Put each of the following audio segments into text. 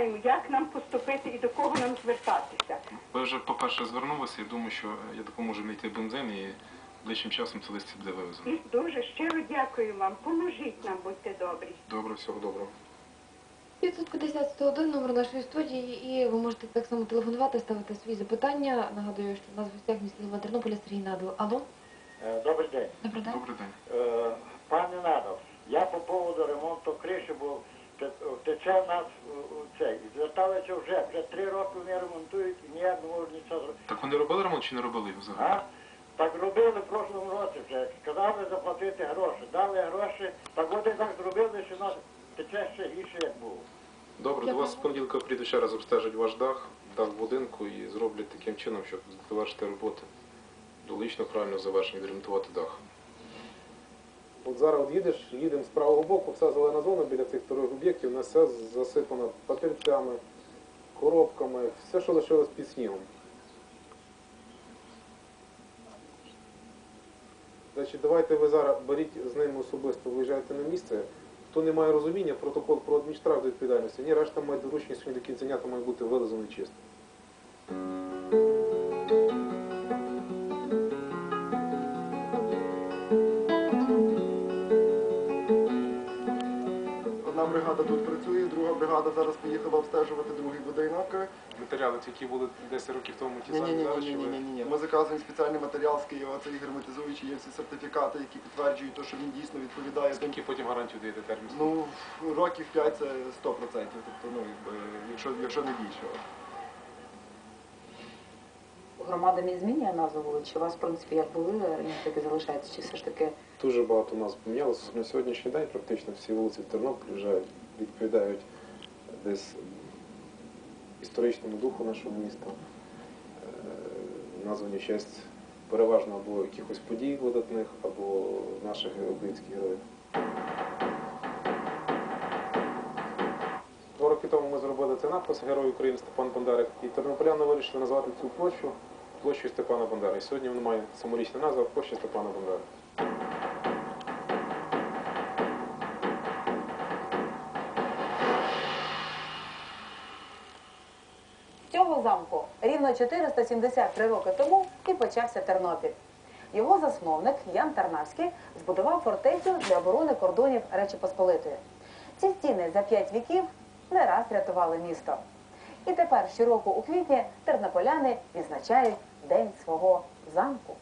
знаємо, як нам поступити і до кого нам звертатися. Ви вже, по-перше, звернулися, я думаю, що я допоможу знайти бензин і ближчим часом це листя буде вивезено. І дуже щиро дякую вам. Поможіть нам, будьте добрі. Добре, всього доброго. 550 101 номер нашої студії, і ви можете так само телефонувати, ставити свої запитання. Нагадую, що у нас в гостях міський голова Тернополя Сергій Надо. Алло, Е, Добрий день. добрий день. Добрий день. Е, Пане Надов, я по поводу ремонту криші, бо те- тече в нас е, цей. І зверталися вже, вже три роки вони ремонтують і ніяк не можуть нічого зробити. Так вони робили ремонт чи не робили взагалі? А? Так робили в прошлому році вже. Сказали заплатити гроші. Дали гроші, так вони так зробили, що в нас тече ще гірше, як було. Добре, до вас з понеділка прийду ще раз обстежать ваш дах, дах будинку і зроблять таким чином, щоб завершити роботи. Долично правильно завершення, відремонтувати дах. От зараз от їдеш, їдемо з правого боку, вся зелена зона біля цих торгових об'єктів, у нас все засипано папірцями, коробками, все, що лишилось під снігом. Значить, давайте ви зараз беріть з ними особисто, виїжджайте на місце. Хто не має розуміння, протокол про адмінштраф до відповідальності. Ні, решта має доручення сьогодні до кінця дня, то має бути вилазено і бригада зараз поїхала обстежувати другий будинок. Матеріали, які були 10 років тому, ті самі ні, ні, зараз, ні, ні, ні, ні, ні. Ми заказуємо спеціальний матеріал з Києва, це і герметизуючі, є всі сертифікати, які підтверджують, те, що він дійсно відповідає. Скільки потім гарантію даєте термін? Ну, років 5 це 100%, тобто, ну, якщо, якщо не більше. Громада не змінює назву вулиць? Чи у вас, в принципі, як були раніше, так і залишається? Чи все ж таки Дуже багато нас помінялося. На сьогоднішній день практично всі вулиці в Тернополі вже відповідають десь історичному духу нашого міста. Е, Названі честь переважно або якихось подій видатних, або наших українських героїв. Два роки тому ми зробили цей надпис Герой України Степан Бондарик. І тернополяни вирішили назвати цю площу площею Степана Бондаря. І сьогодні вона має саморічна назва площа Степана Бондаря. Цього замку рівно 473 роки тому і почався Тернопіль. Його засновник Ян Тарнавський збудував фортецю для оборони кордонів Речі Посполитої. Ці стіни за п'ять віків не раз рятували місто. І тепер щороку у квітні тернополяни відзначають День свого замку.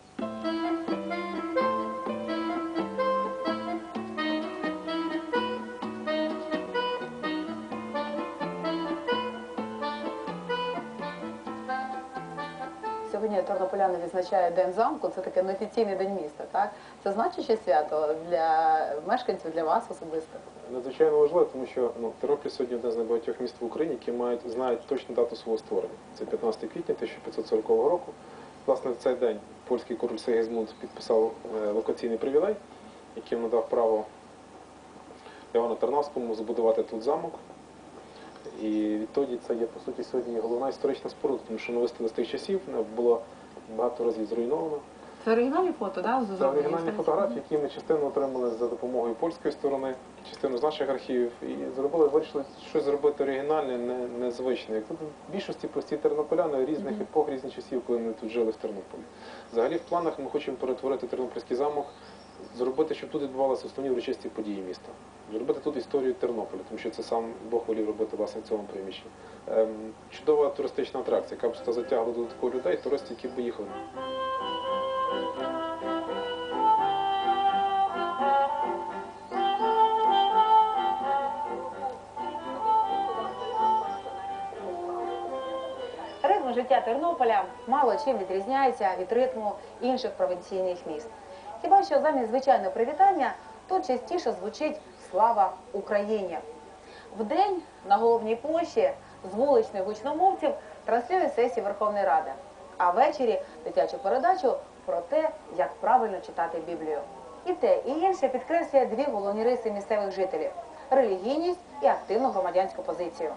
Сьогодні тернополяни відзначають День замку, це таке неофіційний день міста. Так? Це значуще свято для мешканців, для вас особисто. Надзвичайно важливо, тому що ну, Тернопіль сьогодні одне з найбагатьох міст в Україні, які мають знають точну дату свого створення. Це 15 квітня 1540 року. Власне, в цей день польський король Сигізмунд підписав е, локаційний привілей, яким надав право Івану Тарнавському збудувати тут замок. І відтоді це є по суті сьогодні головна історична споруда, тому що новистили з тих часів була багато разів зруйнована. Це оригінальні фото, так? Це оригінальні фотографії, які ми частину отримали за допомогою польської сторони, частину з наших архівів. І зробили, вирішили щось зробити оригінальне, не, незвичне. Як тут в більшості прості тернополяни різних епох, різних часів, коли вони тут жили в Тернополі. Взагалі в планах ми хочемо перетворити Тернопільський замок, зробити, щоб тут відбувалися основні урочисті події міста. Зробити тут історію Тернополя, тому що це сам Бог волів робити власне в цьому приміщенні. Ем, чудова туристична атракція, яка б сюди затягла додатково людей, туристів, які б їхали. Життя Тернополя мало чим відрізняється від ритму інших провінційних міст. Хіба що замість звичайного привітання тут частіше звучить слава Україні. Вдень на головній площі з вуличних гучномовців транслює сесії Верховної Ради, а ввечері дитячу передачу про те, як правильно читати Біблію. І те, і інше підкреслює дві головні риси місцевих жителів релігійність і активну громадянську позицію.